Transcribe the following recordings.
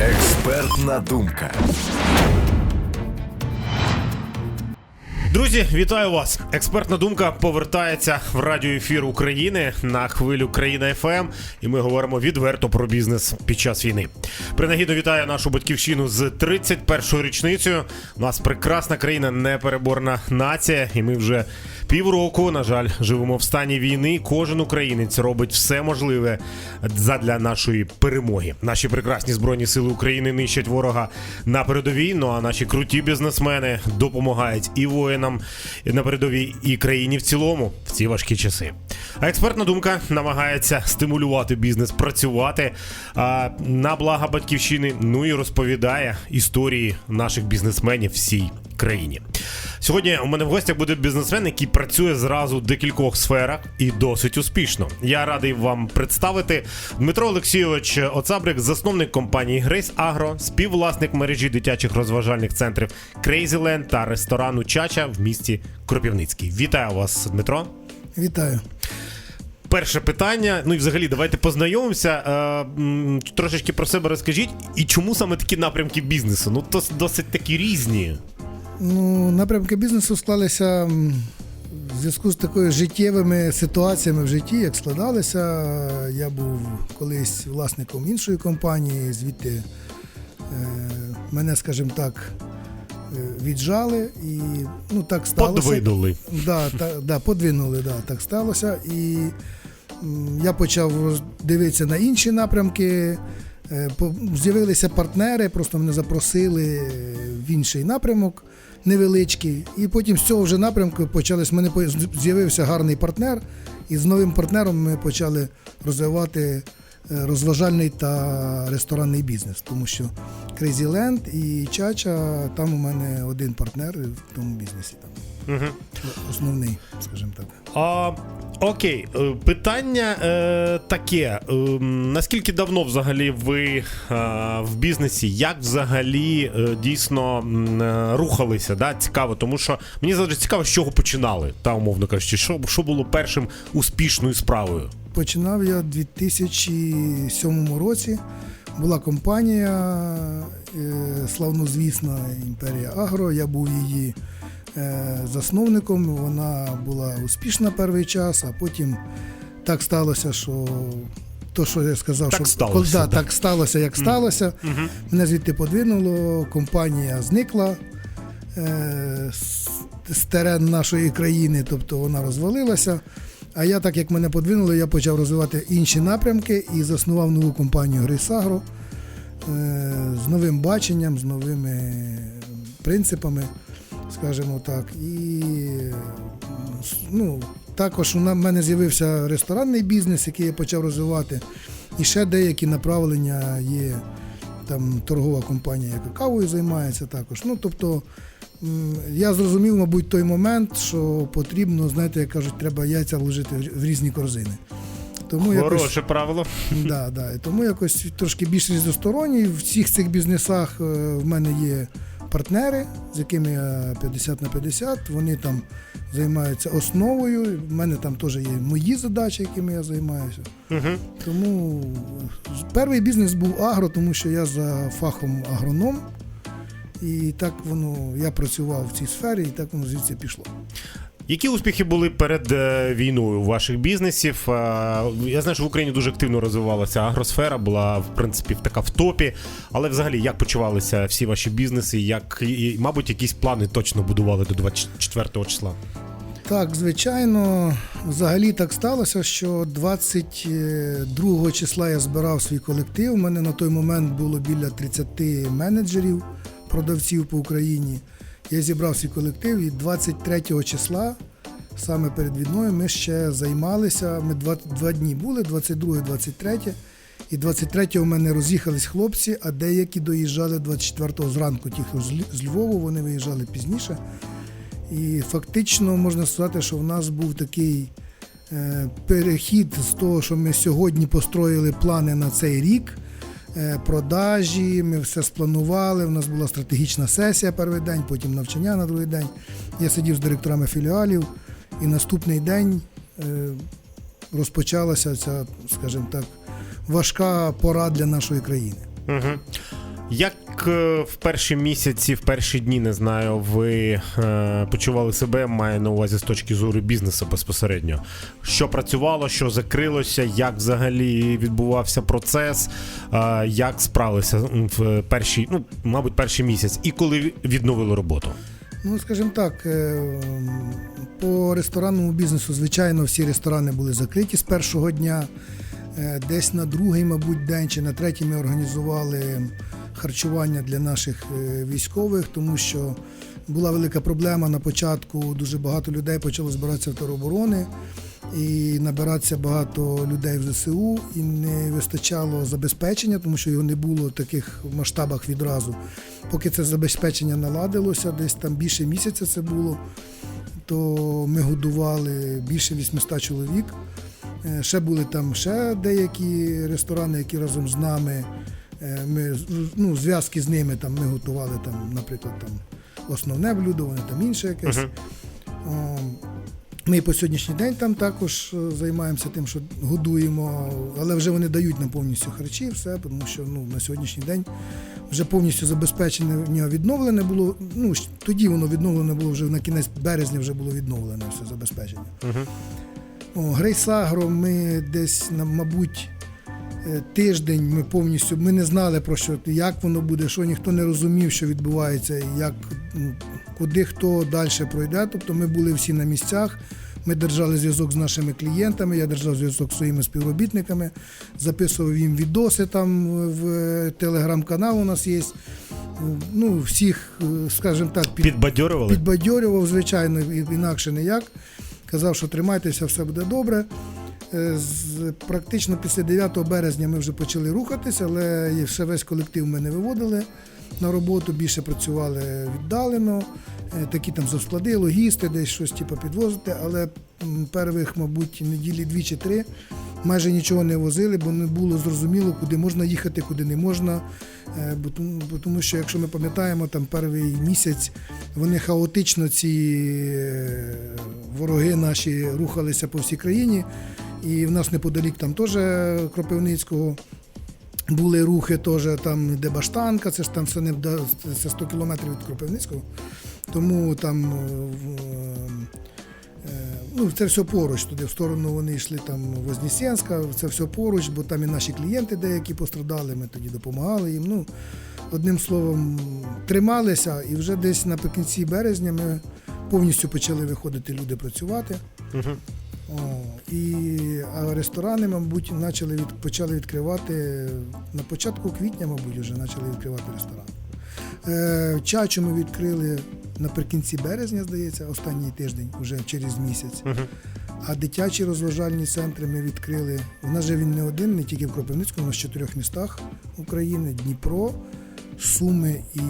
Експертна думка. Друзі, вітаю вас! Експертна думка повертається в радіоефір України на хвилю Країна ФМ, і ми говоримо відверто про бізнес під час війни. Принагідно вітаю нашу батьківщину з 31-ю річницею. У нас прекрасна країна, непереборна нація, і ми вже півроку, на жаль, живемо в стані війни. Кожен українець робить все можливе задля нашої перемоги. Наші прекрасні збройні сили України нищать ворога на передовій. Ну а наші круті бізнесмени допомагають і воїнам на передовій, і країні в цілому в ці важкі часи. А експертна думка намагається стимулювати бізнес, працювати а, на блага батьківщини. Ну і розповідає історії наших бізнесменів всій країні. Сьогодні у мене в гостях буде бізнесмен, який працює зразу в декількох сферах і досить успішно. Я радий вам представити Дмитро Олексійович Оцабрик, засновник компанії Грейс Агро, співвласник мережі дитячих розважальних центрів Crazyland та ресторану Чача в місті Кропівницький. Вітаю вас, Дмитро. Вітаю. Перше питання. Ну і взагалі, давайте познайомимося. Е, трошечки про себе розкажіть. І чому саме такі напрямки бізнесу? Ну, то досить такі різні. Ну, напрямки бізнесу склалися в зв'язку з такою життєвими ситуаціями в житті, як складалися. Я був колись власником іншої компанії, звідти е, мене, скажімо так, е, віджали і ну так сталося. Подвинули. Да, та, да, подвинули, да, так сталося. І я почав дивитися на інші напрямки. Е, З'явилися партнери, просто мене запросили в інший напрямок невеличкий. І потім з цього вже напрямку почались. мене з'явився гарний партнер, і з новим партнером ми почали розвивати е, розважальний та ресторанний бізнес. Тому що Crazy Land і Чача, там у мене один партнер в тому бізнесі. Там Угу. основний, скажімо так. А, окей, е, питання е, таке. Е, наскільки давно взагалі ви е, в бізнесі? Як взагалі е, дійсно е, рухалися? Да? Цікаво, тому що мені завжди цікаво, з чого починали, та умовно кажучи, що, що було першим успішною справою? Починав я у 2007 році. Була компанія е, славнозвісна імперія Агро. Я був її засновником. Вона була успішна перший час, а потім так сталося, що то, що я сказав, Так що сталося, да, да. так сталося, як сталося. Мене звідти подвинуло, компанія зникла е, з, терен нашої країни, тобто вона розвалилася. А я, так як мене подвинули, я почав розвивати інші напрямки і заснував нову компанію Грейсагро е, з новим баченням, з новими принципами, скажімо так. І ну, також у мене з'явився ресторанний бізнес, який я почав розвивати. І ще деякі направлення є. Там торгова компанія, яка кавою займається також. Ну, тобто, я зрозумів, мабуть, той момент, що потрібно, знаєте, як кажуть, треба яйця вложити в- різні корзини. Тому якось, Хороше правило. да, да, і тому якось трошки більш різносторонній. В всіх цих бізнесах е, в мене є партнери, з якими я 50 на 50. Вони там займаються основою. В мене там теж є мої задачі, якими я займаюся. Угу. Тому перший бізнес був агро, тому що я за фахом агроном. І так воно, я працював в цій сфері, і так воно звідси пішло. Які успіхи були перед е, війною у ваших бізнесів? Е, Я знаю, що в Україні дуже активно розвивалася агросфера, була в принципі така в топі. Але взагалі, як почувалися всі ваші бізнеси? Як і, мабуть, якісь плани точно будували до 24 числа? Так, звичайно, взагалі так сталося, що 22 числа я збирав свій колектив. У мене на той момент було біля 30 менеджерів, продавців по Україні. Я зібрав свій колектив і 23 числа, саме перед війною, ми ще займалися. Ми два, два дні були, 22 23 і 23-го в мене роз'їхались хлопці, а деякі доїжджали 24-го зранку. Ті, хто з Ль- Львову, вони виїжджали пізніше. І фактично можна сказати, що в нас був такий е, перехід з того, що ми сьогодні построїли плани на цей рік. Е, Продажі, ми все спланували. У нас була стратегічна сесія перший день, потім навчання на другий день. Я сидів з директорами філіалів, і наступний день е, розпочалася ця, скажімо так, важка пора для нашої країни. Угу. Як е, в перші місяці, в перші дні, не знаю, ви е, почували себе, маю на увазі з точки зору бізнесу безпосередньо? Що працювало, що закрилося, як взагалі відбувався процес, е, як справилися в перший, ну, мабуть, перший місяць, і коли відновили роботу? Ну, скажімо так, по ресторанному бізнесу, звичайно, всі ресторани були закриті з першого дня. Десь на другий, мабуть, день чи на третій ми організували харчування для наших е, військових, тому що була велика проблема на початку. Дуже багато людей почало збиратися в тероборони і набиратися багато людей в ЗСУ, і не вистачало забезпечення, тому що його не було в таких масштабах відразу. Поки це забезпечення наладилося, десь там більше місяця це було, то ми годували більше 800 чоловік. Е, Ще були там ще деякі ресторани, які разом з нами. Е, Ми ну, зв'язки з ними там ми готували там, наприклад, там основне блюдо, вони там інше якесь. Мгм. О, Ми по сьогоднішній день там також е, займаємося тим, що годуємо, але вже вони дають нам повністю харчі, все, тому що ну, на сьогоднішній день вже повністю забезпечення відновлене було. Ну, тоді воно відновлене було вже на кінець березня вже було відновлене все забезпечення. Мгм. О, Грейсагро ми десь, мабуть, тиждень ми повністю ми не знали про що, як воно буде, що ніхто не розумів, що відбувається, як, куди хто далі пройде. Тобто ми були всі на місцях. Ми держали зв'язок з нашими клієнтами, я держав зв'язок з своїми співробітниками, записував їм відоси там в телеграм-канал у нас є. Ну, всіх, е, скажімо так, під, Підбадьорювали? Підбадьорював, звичайно, інакше ніяк. Казав, що тримайтеся, все буде добре. Е, практично після 9 березня ми вже почали рухатися, але ще весь колектив ми не виводили на роботу, більше працювали віддалено. Е, Такі там завсклади, логісти, десь щось типу, підвозити, але м, первих, мабуть, неділі дві чи три майже нічого не возили, бо не було зрозуміло, куди можна їхати, куди не можна. Е, Бо тому, що, якщо ми пам'ятаємо, там перший місяць вони хаотично, ці вороги наші рухалися по всій країні. І в нас неподалік там теж Кропивницького. Були рухи теж там, де Баштанка, це ж там все не це 100 кілометрів від Кропивницького. Тому там е, е, ну, це все поруч, туди в сторону вони йшли там Вознесенська, це все поруч, бо там і наші клієнти деякі пострадали, ми тоді допомагали їм. Ну, одним словом, трималися, і вже десь наприкінці березня ми повністю почали виходити люди працювати. Мгм. І, а ресторани, мабуть, почали від, почали відкривати на початку квітня, мабуть, вже почали відкривати ресторани. Е, чачу ми відкрили наприкінці березня, здається, останній тиждень, вже через місяць. А дитячі розважальні центри ми відкрили. У нас же він не один, не тільки в Кропивницькому, у нас в чотирьох містах України: Дніпро, Суми і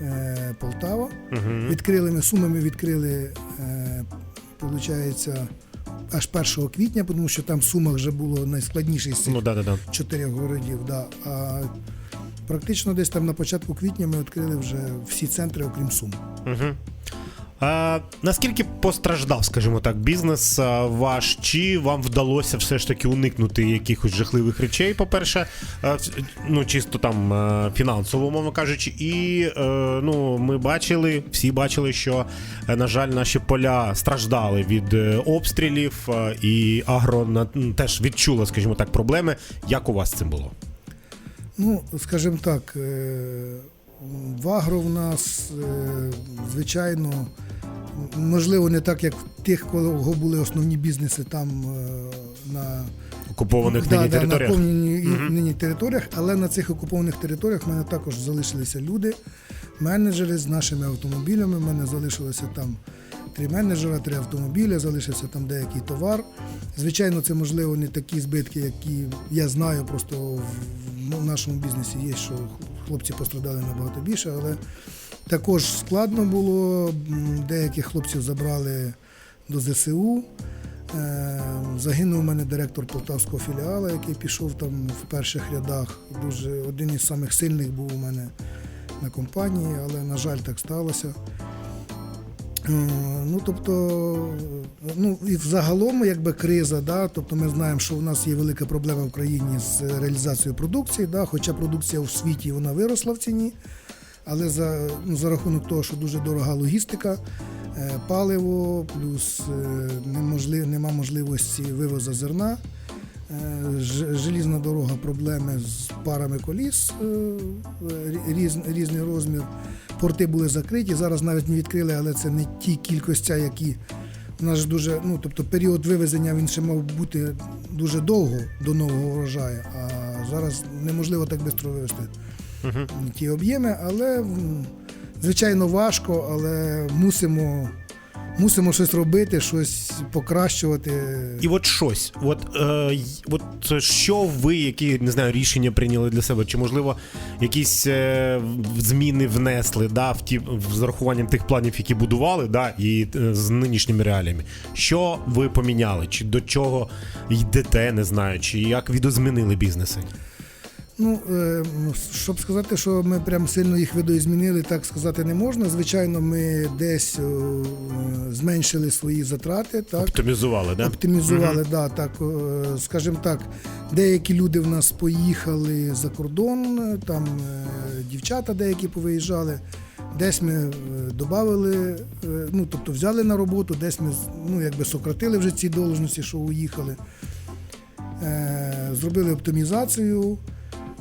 е, Полтава. Мгм. Відкрили ми суми, ми відкрили, е, виходить, аж 1 квітня, тому що там в Сумах вже було найскладніше з цих Ну, да, да, да. чотирьох городів. Да. А практично десь там на початку квітня ми відкрили вже всі центри, окрім Сум. Угу. А, наскільки постраждав, скажімо так, бізнес ваш? Чи вам вдалося все ж таки уникнути якихось жахливих речей? По-перше, ну чисто там фінансово, мовно кажучи, і е, ну ми бачили, всі бачили, що е, на жаль, наші поля страждали від е, обстрілів, і агро на- теж відчула, скажімо так, проблеми. Як у вас з цим було? Ну, скажімо так, е, в агро в нас, е, звичайно, можливо, не так, як в тих, кого були основні бізнеси там е, на Окупованих Да, нині да, територіях? на повній Мгм. нині територіях, але на цих окупованих територіях в мене також залишилися люди, менеджери з нашими автомобілями. У мене залишилося там три менеджера, три автомобіля, залишився там деякий товар. Звичайно, це можливо не такі збитки, які я знаю, просто в в нашому бізнесі є, що хлопці пострадали набагато більше, але також складно було. Деяких хлопців забрали до ЗСУ. Е, Загинув у мене директор полтавського філіалу, який пішов там в перших рядах. Дуже один із самих сильних був у мене на компанії, але на жаль, так сталося. Е, Ну, тобто, ну і взагалом, якби криза, да, тобто ми знаємо, що в нас є велика проблема в країні з реалізацією продукції, да, хоча продукція в світі вона виросла в ціні, але за, ну, за рахунок того, що дуже дорога логістика, е, паливо, плюс е, неможлив, нема можливості вивозу зерна. Е, Желізна дорога, проблеми з парами коліс, е, різ, різний розмір. Порти були закриті, зараз навіть не відкрили, але це не ті кількості, які у нас дуже, ну тобто період вивезення він ще мав бути дуже довго до нового врожаю, а зараз неможливо так швидко вивезти ті об'єми, але звичайно важко, але мусимо, мусимо щось робити, щось покращувати. І от щось, от, е, от що ви, які не знаю, рішення прийняли для себе, чи можливо якісь е, зміни внесли да, в ті з урахуванням тих планів, які будували, да, і е, з нинішніми реаліями. Що ви поміняли? Чи до чого йдете, не знаю, чи як відозмінили бізнеси? Ну, е, щоб сказати, що ми прям сильно їх видоізмінили, так сказати не можна. Звичайно, ми десь е, зменшили свої затрати, так. Оптимізували, да? Оптимізували, да, так, е, скажімо так, деякі люди в нас поїхали за кордон, там дівчата деякі повиїжджали, десь ми додали, ну, тобто взяли на роботу, десь ми ну, якби сократили вже ці должності, що уїхали. Зробили оптимізацію.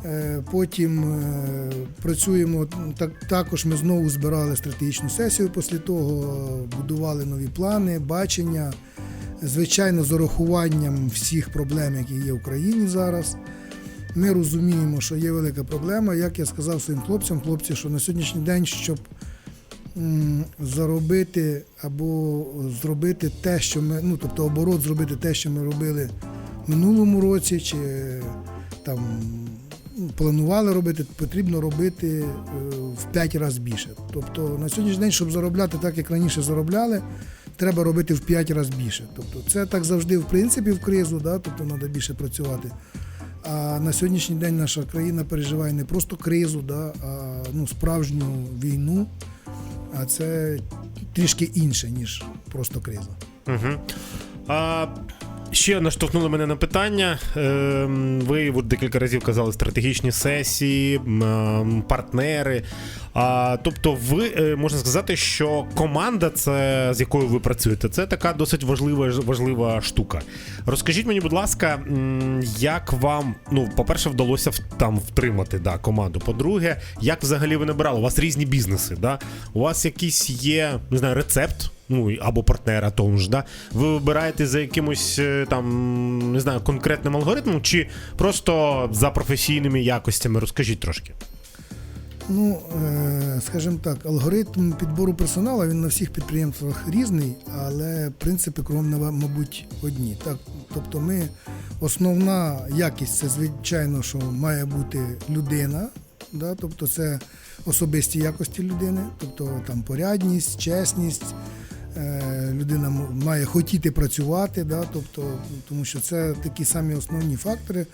Е, Потім е, працюємо так, також. Ми знову збирали стратегічну сесію. Після того будували нові плани, бачення. Звичайно, з урахуванням всіх проблем, які є в країні зараз. Ми розуміємо, що є велика проблема. Як я сказав своїм хлопцям, хлопці, що на сьогоднішній день, щоб заробити або зробити те, що ми, ну тобто оборот зробити те, що ми робили в минулому році, чи там планували робити, потрібно робити е, в 5 разів більше. Тобто на сьогоднішній день, щоб заробляти так, як раніше заробляли, треба робити в 5 разів більше. Тобто це так завжди в принципі в кризу, да? тобто треба більше працювати. А на сьогоднішній день наша країна переживає не просто кризу, да? а ну, справжню війну, а це трішки інше, ніж просто криза. Угу. А, ще наштовхнули мене на питання. Ем, ви декілька разів казали стратегічні сесії, ем, партнери. Тобто, ви е, можна сказати, що команда, це, з якою ви працюєте, це така досить важлива, важлива штука. Розкажіть мені, будь ласка, як вам, ну, по-перше, вдалося там втримати да, команду. По-друге, як взагалі ви набирали? У вас різні бізнеси, да? у вас якийсь є, не знаю, рецепт ну або партнера тому ж, да? ви вибираєте за якимось е, там, не знаю, конкретним алгоритмом, чи просто за професійними якостями? Розкажіть трошки. Ну, е, скажімо так, алгоритм підбору персоналу він на всіх підприємствах різний, але принципи кругом, мабуть, одні. Так, тобто, ми основна якість це звичайно, що має бути людина, да, тобто це особисті якості людини, тобто там порядність, чесність. Е, Людина має хотіти працювати, да, тобто, тому що це такі самі основні фактори.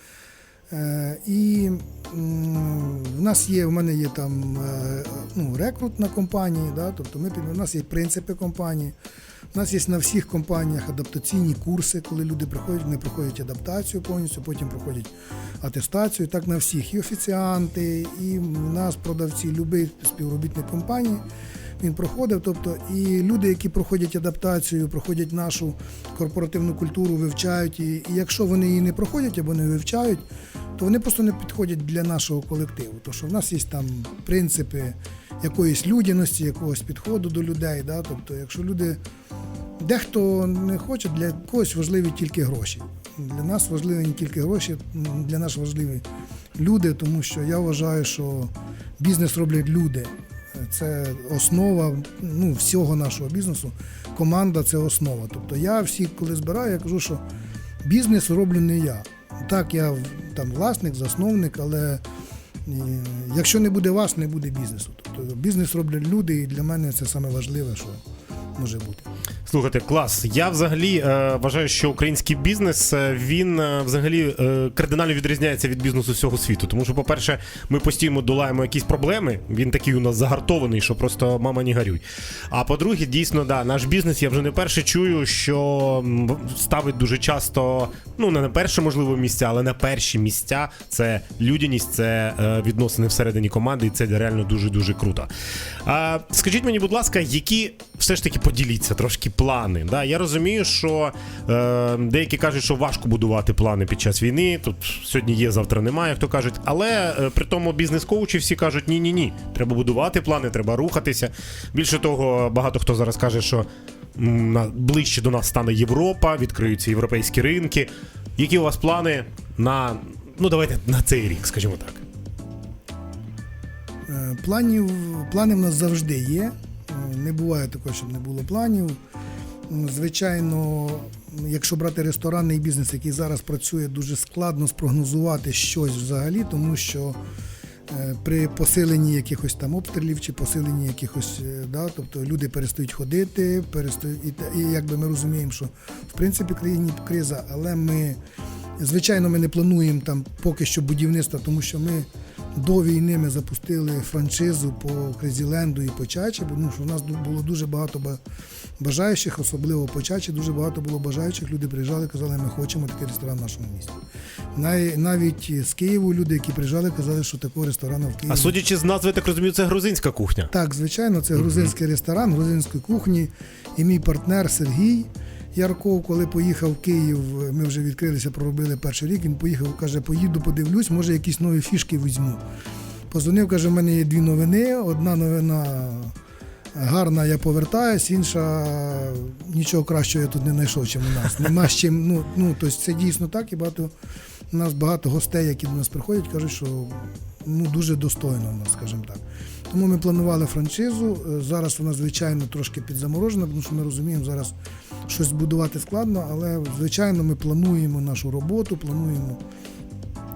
Е, І в нас є, в мене є там е, ну, рекрут на компанії, да, тобто ми, у нас є принципи компанії. У нас є на всіх компаніях адаптаційні курси, коли люди приходять, не проходять адаптацію повністю, потім проходять атестацію. Так на всіх. І офіціанти, і в нас продавці, будь-який співробітник компанії. Він проходив, тобто і люди, які проходять адаптацію, проходять нашу корпоративну культуру, вивчають її. І якщо вони її не проходять або не вивчають, то вони просто не підходять для нашого колективу. Тому що в нас є там принципи якоїсь людяності, якогось підходу до людей. Да? Тобто, якщо люди дехто не хоче, для когось важливі тільки гроші. Для нас важливі не тільки гроші, для нас важливі люди, тому що я вважаю, що бізнес роблять люди. Це основа ну, всього нашого бізнесу. Команда це основа. Тобто я всіх, коли збираю, я кажу, що бізнес роблю не я. Так, я там власник, засновник, але е, якщо не буде вас, не буде бізнесу. Тобто бізнес роблять люди, і для мене це саме важливе, що може бути. Слухайте, клас. Я взагалі е, вважаю, що український бізнес е, він е, взагалі е, кардинально відрізняється від бізнесу всього світу. Тому що, по-перше, ми постійно долаємо якісь проблеми. Він такий у нас загартований, що просто мама не горюй. А по-друге, дійсно, да, наш бізнес я вже не перше чую, що ставить дуже часто, ну не на перше можливо місця, але на перші місця це людяність, це е, відносини всередині команди, і це реально дуже дуже круто. А, скажіть мені, будь ласка, які все ж таки поділіться трошки плани? Да? Я розумію, що е, деякі кажуть, що важко будувати плани під час війни. Тут сьогодні є, завтра немає, як то кажуть. Але е, при тому бізнес-коучі всі кажуть: ні, ні, ні. Треба будувати плани, треба рухатися. Більше того, багато хто зараз каже, що ближче до нас стане Європа, відкриються європейські ринки. Які у вас плани на ну давайте на цей рік, скажімо так. Е, Планів, плани в нас завжди є. Е, Не буває такого, щоб не було планів. Звичайно, якщо брати ресторанний бізнес, який зараз працює, дуже складно спрогнозувати щось взагалі, тому що е, при посиленні якихось там обстрілів чи посиленні якихось, е, да, тобто люди перестають ходити, перестають, і, і якби ми розуміємо, що в принципі країні криза, але ми, звичайно, ми не плануємо там поки що будівництва, тому що ми до війни ми запустили франшизу по Крезіленду і по Чачі, бо ну, що у нас було дуже багато бажаючих, особливо по Чачі, дуже багато було бажаючих. Люди приїжджали, казали, ми хочемо такий ресторан в нашому місті. Навіть з Києву люди, які приїжджали, казали, що такого ресторану в Києві. А судячи з назви, так розумію, це грузинська кухня. Так, звичайно, це грузинський ресторан, грузинської кухні. І мій партнер Сергій Ярков, коли поїхав в Київ, ми вже відкрилися, проробили перший рік. Він поїхав, каже, поїду, подивлюсь, може якісь нові фішки візьму. Позвонив, каже, в мене є дві новини. Одна новина гарна, я повертаюсь, інша нічого кращого я тут не знайшов, чим у нас. Нема з чим. Ну, ну, тобто це дійсно так, і багато у нас багато гостей, які до нас приходять, кажуть, що ну, дуже достойно у нас, скажімо так. Тому ми планували франшизу. Е, Зараз вона, звичайно, трошки підзаморожена, тому що ми розуміємо, зараз щось будувати складно, але звичайно ми плануємо нашу роботу, плануємо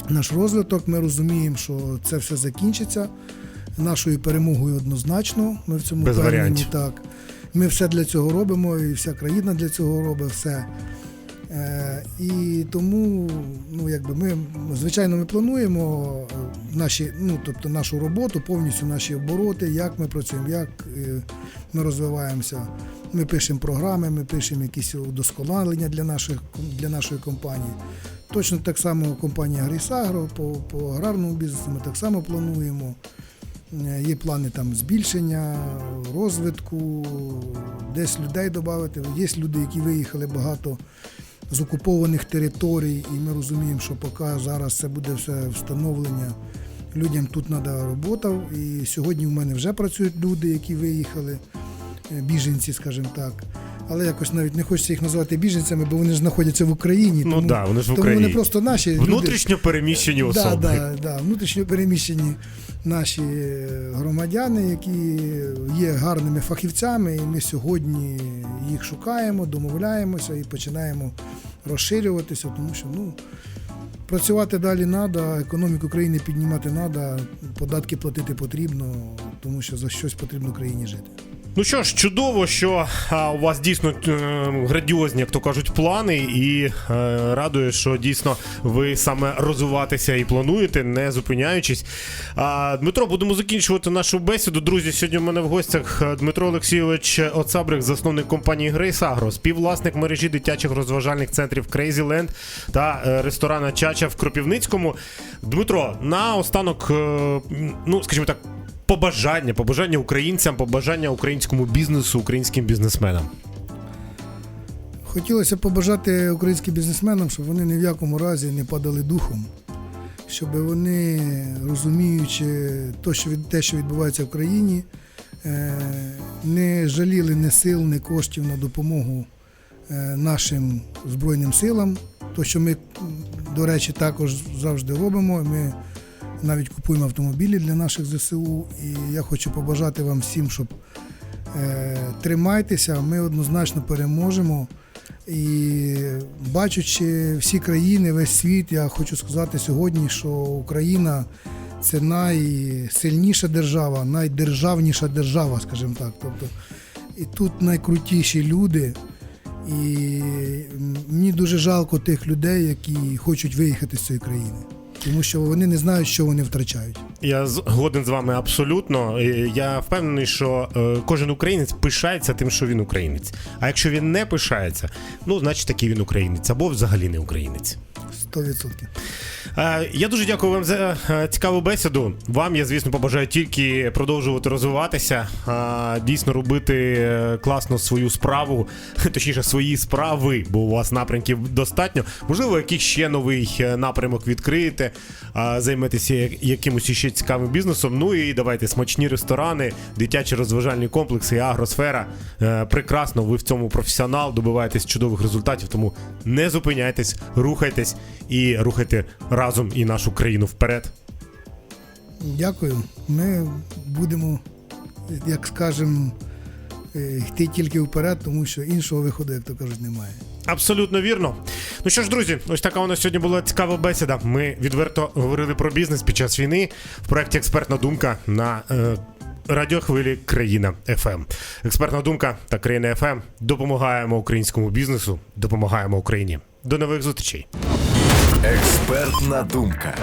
наш розвиток. Ми розуміємо, що це все закінчиться нашою перемогою однозначно. Ми в цьому Без впевнені, так. Ми все для цього робимо, і вся країна для цього робить все. Е, і тому, ну якби ми звичайно ми плануємо е, наші, ну тобто нашу роботу, повністю наші обороти, як ми працюємо, як е, ми розвиваємося. Ми пишемо програми, ми пишемо якісь удосконалення для наших для нашої компанії. Точно так само компанія Грейсагро по, по аграрному бізнесу ми так само плануємо. Є плани там збільшення, розвитку, десь людей додати. Є люди, які виїхали багато з окупованих територій, і ми розуміємо, що поки зараз це буде все встановлення, людям тут треба робота. І сьогодні в мене вже працюють люди, які виїхали, е, біженці, скажімо так. Але якось навіть не хочеться їх називати біженцями, бо вони ж знаходяться в Україні. Ну тому, да, вони ж в тому вони просто наші. Внутрішньо переміщені Да, особи. да, да, внутрішньо переміщені наші громадяни, які є гарними фахівцями, і ми сьогодні їх шукаємо, домовляємося і починаємо розширюватися, тому що ну, працювати далі треба, економіку країни піднімати треба, податки платити потрібно, тому що за щось потрібно країні жити. Ну що ж, чудово, що а, у вас дійсно е, градіозні, як то кажуть, плани, і е, радує, що дійсно ви саме розвиватися і плануєте, не зупиняючись. А, Дмитро, будемо закінчувати нашу бесіду. Друзі, сьогодні в мене в гостях е, Дмитро Олексійович Оцабрик, засновник компанії Grace Agro, співвласник мережі дитячих розважальних центрів Crazy Land та ресторана Чача в Кропівницькому. Дмитро, на останок, ну скажімо так. Побажання, побажання українцям, побажання українському бізнесу, українським бізнесменам. Хотілося побажати українським бізнесменам, щоб вони ні в якому разі не падали духом, щоб вони, розуміючи те, що, від- те, що відбувається в країні, е, не жаліли ні сил, ні коштів на допомогу е, нашим Збройним силам. То, що ми, до речі, також завжди робимо. Ми навіть купуємо автомобілі для наших ЗСУ. І я хочу побажати вам всім, щоб е, тримайтеся, ми однозначно переможемо. І бачучи всі країни, весь світ, я хочу сказати сьогодні, що Україна це найсильніша держава, найдержавніша держава, скажімо так. Тобто, І тут найкрутіші люди. І мені дуже жалко тих людей, які хочуть виїхати з цієї країни. Тому що вони не знають, що вони втрачають. Я згоден з вами абсолютно. Я впевнений, що е, кожен українець пишається тим, що він українець. А якщо він не пишається, ну значить такий він українець або взагалі не українець. 100%. Е, Я дуже дякую вам за е, цікаву бесіду. Вам я, звісно, побажаю тільки продовжувати розвиватися, а, дійсно робити е, класно свою справу, точніше, свої справи, бо у вас напрямків достатньо. Можливо, якийсь ще новий е, напрямок відкриєте, займетеся якимось ще цікавим бізнесом. Ну і давайте смачні ресторани, дитячі розважальні комплекси агросфера. Е, Прекрасно, ви в цьому професіонал, добиваєтесь чудових результатів, тому не зупиняйтесь, рухайтесь і рухайте разом і нашу країну вперед. Дякую. Ми будемо, як скажемо, е, йти тільки вперед, тому що іншого виходу, як то кажуть, немає. Абсолютно вірно. Ну що ж, друзі, ось така у нас сьогодні була цікава бесіда. Ми відверто говорили про бізнес під час війни в проєкті Експертна думка на е, радіохвилі Країна ФМ. Експертна думка та країна ФМ допомагаємо українському бізнесу, допомагаємо Україні. До нових зустрічей. Експертна думка.